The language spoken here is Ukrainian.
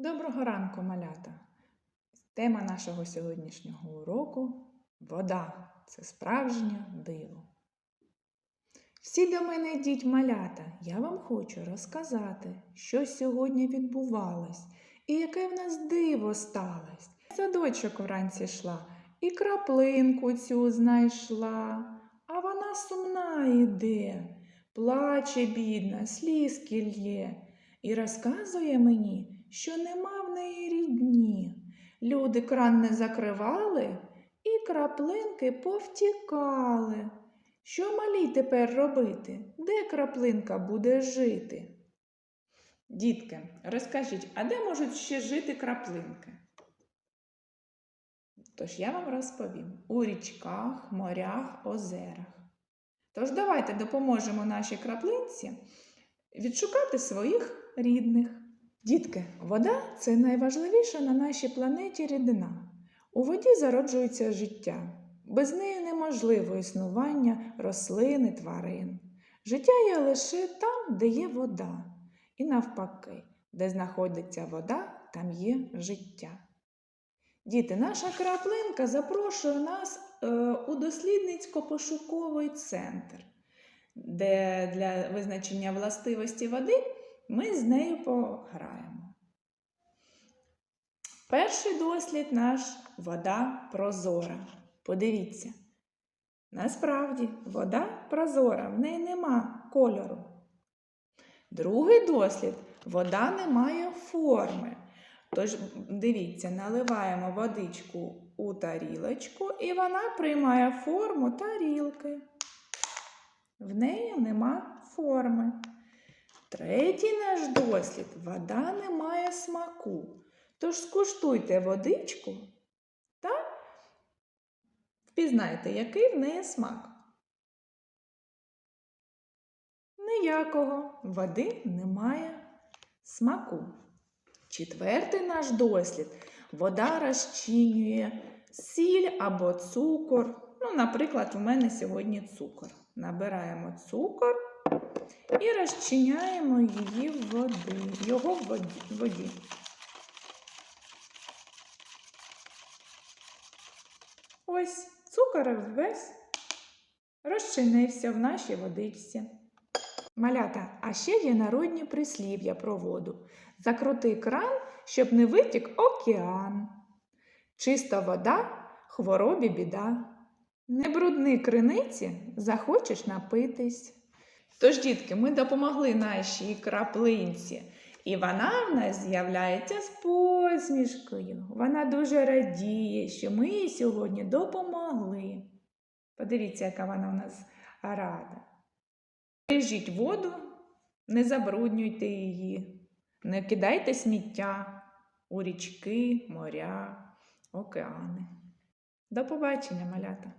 Доброго ранку, малята! Тема нашого сьогоднішнього уроку вода це справжнє диво. Всі до мене йдіть малята, я вам хочу розказати, що сьогодні відбувалось і яке в нас диво сталося. Садочок вранці йшла і краплинку цю знайшла, а вона сумна йде, плаче бідна, слізки лє і розказує мені, що нема в неї рідні. Люди кран не закривали і краплинки повтікали. Що малій тепер робити? Де краплинка буде жити? Дітки, розкажіть, а де можуть ще жити краплинки? Тож я вам розповім у річках, морях, озерах. Тож давайте допоможемо нашій краплинці відшукати своїх рідних. Дітки, вода це найважливіша на нашій планеті рідина. У воді зароджується життя. Без неї неможливо існування рослин і тварин. Життя є лише там, де є вода, і навпаки, де знаходиться вода, там є життя. Діти, наша краплинка запрошує нас е, у дослідницько-пошуковий центр, де для визначення властивості води ми з нею пограємо. Перший дослід наш вода прозора. Подивіться. Насправді, вода прозора, в неї нема кольору. Другий дослід вода не має форми. Тож, дивіться, наливаємо водичку у тарілочку, і вона приймає форму тарілки. В неї нема форми. Третій наш дослід вода не має смаку. Тож скуштуйте водичку та впізнайте, який в неї смак. Ніякого води немає смаку. Четвертий наш дослід. Вода розчинює сіль або цукор. Ну, наприклад, у мене сьогодні цукор. Набираємо цукор і розчиняємо її в води, його в воді. воді. Ось цукор весь розчинився в нашій водичці. Малята, а ще є народні прислів'я про воду. Закрути кран, щоб не витік океан. Чиста вода, хворобі біда. Не брудни криниці, захочеш напитись. Тож, дітки, ми допомогли нашій краплинці, і вона в нас з'являється з посмішкою. Вона дуже радіє, що ми їй сьогодні допомогли. Подивіться, яка вона в нас рада. Бережіть воду, не забруднюйте її, не кидайте сміття у річки, моря, океани. До побачення, малята!